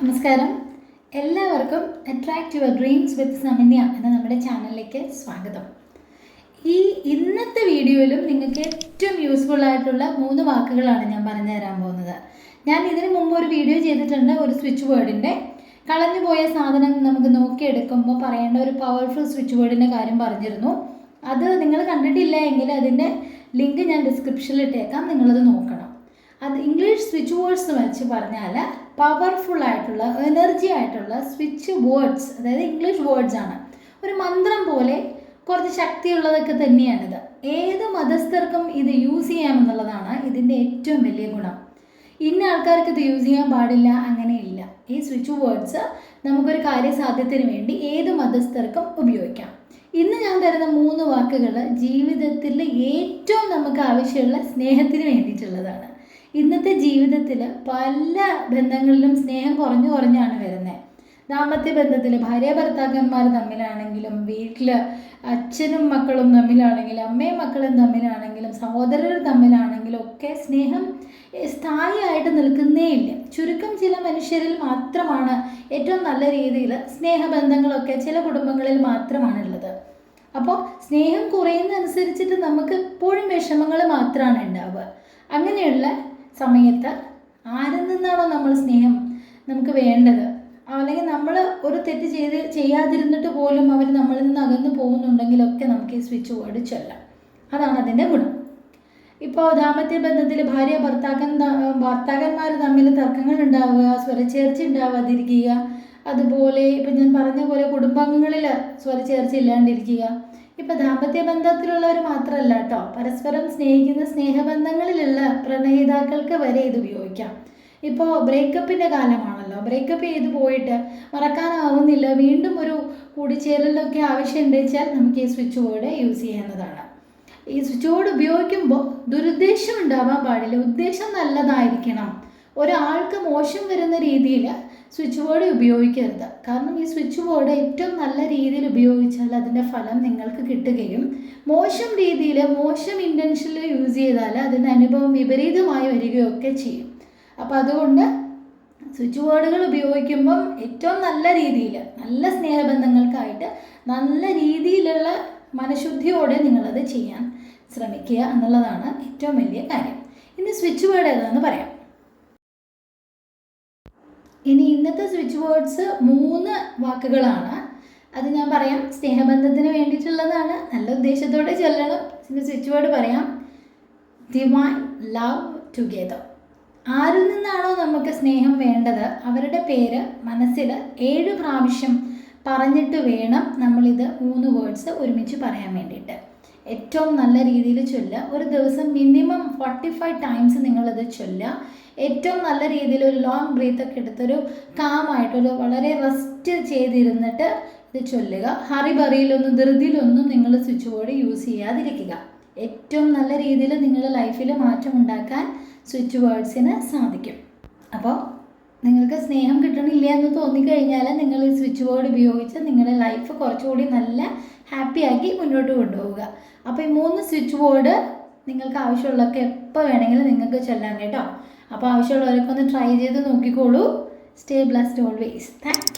നമസ്കാരം. എല്ലാവർക്കും attract your dreams with Samanya എന്ന നമ്മുടെ ചാനലിലേക്ക് സ്വാഗതം. ഈ ഇന്നത്തെ വീഡിയോയിലും നിങ്ങൾക്ക് ഏറ്റവും യൂസ്ഫുൾ ആയിട്ടുള്ള മൂന്ന് വാക്കുകളാണ് ഞാൻ പറഞ്ഞു തരാൻ പോകുന്നത്. ഞാൻ ഇതിന് മുമ്പ് ഒരു വീഡിയോ ചെയ്തിട്ടുണ്ട് ഒരു സ്വിച്ച് വേർഡിന്റെ കളഞ്ഞുപോയ സാധനം നമുക്ക് നോക്കിയെടുക്കുമ്പോൾ പറയേണ്ട ഒരു പവർഫുൾ സ്വിച്ച് വേർഡിന്റെ കാര്യം പറഞ്ഞിരുന്നു. അത് നിങ്ങൾ കണ്ടിട്ടില്ല എങ്കിൽ അതിന്റെ ലിങ്ക് ഞാൻ ഡിസ്ക്രിപ്ഷനിൽ ഇട്ടേക്കാം നിങ്ങളത് നോക്കണം. അത് ഇംഗ്ലീഷ് സ്വിച്ച് വേർഡ്സ് എന്ന് വെച്ച് പറഞ്ഞാൽ പവർഫുൾ ആയിട്ടുള്ള എനർജി ആയിട്ടുള്ള സ്വിച്ച് വേർഡ്സ് അതായത് ഇംഗ്ലീഷ് വേർഡ്സ് ആണ്. ഒരു മന്ത്രം പോലെ കുറച്ച് ശക്തിയുള്ളതൊക്കെ തന്നെയാണിത്. ഏത് മതസ്ഥർക്കും ഇത് യൂസ് ചെയ്യാമെന്നുള്ളതാണ് ഇതിന്റെ ഏറ്റവും വലിയ ഗുണം. ഇന്ന ആൾക്കാർക്ക് ഇത് യൂസ് ചെയ്യാൻ പാടില്ല അങ്ങനെയില്ല. ഈ സ്വിച്ച് വേർഡ്സ് നമുക്കൊരു കാര്യസാധ്യത്തിന് വേണ്ടി ഏത് മതസ്ഥർക്കും ഉപയോഗിക്കാം. ഇന്ന് ഞാൻ തരുന്ന മൂന്ന് വാക്കുകൾ ജീവിതത്തിൽ ഏറ്റവും നമുക്ക് ആവശ്യമുള്ള സ്നേഹത്തിന് വേണ്ടിയിട്ടുള്ളതാണ്. ഇന്നത്തെ ജീവിതത്തിൽ പല ബന്ധങ്ങളിലും സ്നേഹം കുറഞ്ഞു കുറഞ്ഞാണ് വരുന്നത് ദാമ്പത്യ ബന്ധത്തിൽ ഭാര്യ ഭർത്താക്കന്മാർ തമ്മിലാണെങ്കിലും വീട്ടിൽ അച്ഛനും മക്കളും തമ്മിലാണെങ്കിലും അമ്മയും മക്കളും തമ്മിലാണെങ്കിലും സഹോദരർ തമ്മിലാണെങ്കിലും ഒക്കെ സ്നേഹം സ്ഥായിയായിട്ട് നിൽക്കുന്നേ ഇല്ല ചുരുക്കം ചില മനുഷ്യരിൽ മാത്രമാണ് ഏറ്റവും നല്ല രീതിയിൽ സ്നേഹബന്ധങ്ങളൊക്കെ ചില കുടുംബങ്ങളിൽ മാത്രമാണ് ഉള്ളത് അപ്പോൾ സ്നേഹം കുറയുന്നതനുസരിച്ചിട്ട് നമുക്ക് എപ്പോഴും വിഷമങ്ങൾ മാത്രമാണ് ഉണ്ടാവുക. അങ്ങനെയുള്ള സമയത്ത് ആരിൽ നിന്നാണോ നമ്മൾ സ്നേഹം നമുക്ക് വേണ്ടത്? അല്ലെങ്കിൽ നമ്മൾ ഒരു തെറ്റ് ചെയ്ത് ചെയ്യാതിരുന്നിട്ട് പോലും അവർ നമ്മളിൽ നിന്ന് അകന്നു പോകുന്നുണ്ടെങ്കിലൊക്കെ നമുക്ക് ഈ സ്വിച്ച് വേർഡ് ചൊല്ലാം. അതാണ് അതിന്റെ ഗുണം. ഇപ്പോൾ ദാമ്പത്യ ബന്ധത്തിൽ ഭാര്യ ഭർത്താക്കൻ ഭർത്താക്കന്മാർ തമ്മിൽ തർക്കങ്ങൾ ഉണ്ടാവുക സ്വരച്ചേർച്ച ഉണ്ടാവാതിരിക്കുക അതുപോലെ ഇപ്പം ഞാൻ പറഞ്ഞ പോലെ കുടുംബാംഗങ്ങളിൽ സ്വരച്ചേർച്ച ഇല്ലാണ്ടിരിക്കുക ഇപ്പം ദാമ്പത്യ ബന്ധത്തിലുള്ളവർ മാത്രമല്ല കേട്ടോ പരസ്പരം സ്നേഹിക്കുന്ന സ്നേഹബന്ധങ്ങളിലുള്ള പ്രണയിതാക്കൾക്ക് വരെ ഇത് ഉപയോഗിക്കാം. ഇപ്പോൾ ബ്രേക്കപ്പിന്റെ കാലമാണല്ലോ. ബ്രേക്കപ്പ് ചെയ്ത് പോയിട്ട് മറക്കാനാവുന്നില്ല. വീണ്ടും ഒരു കൂടിച്ചേരലൊക്കെ ആവശ്യമുണ്ട് വെച്ചാൽ നമുക്ക് ഈ സ്വിച്ച് ബോർഡ് യൂസ് ചെയ്യുന്നതാണ്. ഈ സ്വിച്ച് ബോർഡ് ഉപയോഗിക്കുമ്പോൾ ദുരുദ്ദേശം ഉണ്ടാവാൻ പാടില്ല. ഉദ്ദേശം നല്ലതായിരിക്കണം. ഒരാൾക്ക് മോശം വരുന്ന രീതിയിൽ സ്വിച്ച് ബോർഡ് ഉപയോഗിക്കരുത്. കാരണം ഈ സ്വിച്ച് ബോർഡ് ഏറ്റവും നല്ല രീതിയിൽ ഉപയോഗിച്ചാൽ അതിന്റെ ഫലം നിങ്ങൾക്ക് കിട്ടുകയും മോശം രീതിയിൽ മോശം ഇന്റൻഷനിൽ യൂസ് ചെയ്താൽ അതിന്റെ അനുഭവം വിപരീതമായി വരികയൊക്കെ ചെയ്യും. അപ്പോൾ അതുകൊണ്ട് സ്വിച്ച് ബോർഡുകൾ ഉപയോഗിക്കുമ്പം ഏറ്റവും നല്ല രീതിയിൽ നല്ല സ്നേഹബന്ധങ്ങൾക്കായിട്ട് നല്ല രീതിയിലുള്ള മനഃശുദ്ധിയോടെ നിങ്ങളത് ചെയ്യാൻ ശ്രമിക്കുക എന്നുള്ളതാണ് ഏറ്റവും വലിയ കാര്യം. ഇനി സ്വിച്ച് ബോർഡ് ഏതാണെന്ന് പറയാം. ഇനി ഇന്നത്തെ സ്വിച്ച് വേർഡ്സ് മൂന്ന് വാക്കുകളാണ്. അത് ഞാൻ പറയാം. സ്നേഹബന്ധത്തിന് വേണ്ടിയിട്ടുള്ളതാണ്. നല്ല ഉദ്ദേശത്തോടെ ചൊല്ലണം. ഇതിന്റെ സ്വിച്ച് വേർഡ് പറയാം. ഡിവൈൻ ലവ് ടുഗെദർ ആരിൽ നിന്നാണോ നമുക്ക് സ്നേഹം വേണ്ടത്? അവരുടെ പേര് മനസ്സിൽ ഏഴ് പ്രാവശ്യം പറഞ്ഞിട്ട് വേണം നമ്മളിത് മൂന്ന് വേർഡ്സ് ഒരുമിച്ച് പറയാൻ വേണ്ടിയിട്ട്. ഏറ്റവും നല്ല രീതിയിൽ ചൊല്ലുക. ഒരു ദിവസം മിനിമം ഫോർട്ടി ഫൈവ് ടൈംസ് നിങ്ങളിത് ചൊല്ലുക. ഏറ്റവും നല്ല രീതിയിൽ ഒരു ലോങ് ബ്രീത്ത് ഒക്കെ എടുത്തൊരു കാമായിട്ടൊരു വളരെ റെസ്റ്റ് ചെയ്തിരുന്നിട്ട് ഇത് ചൊല്ലുക. ഹറിബറിയിലൊന്നും ധൃതിയിലൊന്നും നിങ്ങൾ സ്വിച്ച് ബോർഡ് യൂസ് ചെയ്യാതിരിക്കുക. ഏറ്റവും നല്ല രീതിയിൽ നിങ്ങളുടെ ലൈഫിൽ മാറ്റം ഉണ്ടാക്കാൻ സ്വിച്ച് ബോർഡ്സിന് സാധിക്കും. അപ്പോൾ നിങ്ങൾക്ക് സ്നേഹം കിട്ടണില്ല എന്ന് തോന്നിക്കഴിഞ്ഞാൽ നിങ്ങൾ ഈ സ്വിച്ച് ബോർഡ് ഉപയോഗിച്ച് നിങ്ങളുടെ ലൈഫ് കുറച്ചുകൂടി നല്ല ഹാപ്പിയാക്കി മുന്നോട്ട് കൊണ്ടുപോവുക. അപ്പോൾ ഈ മൂന്ന് സ്വിച്ച് ബോർഡ് നിങ്ങൾക്ക് ആവശ്യമുള്ളതൊക്കെ എപ്പോൾ വേണമെങ്കിലും നിങ്ങൾക്ക് ചെല്ലാൻ കേട്ടോ. അപ്പോൾ ആവശ്യമുള്ളവരൊക്കെ ഒന്ന് ട്രൈ ചെയ്ത് നോക്കിക്കോളൂ. Stay blessed always thank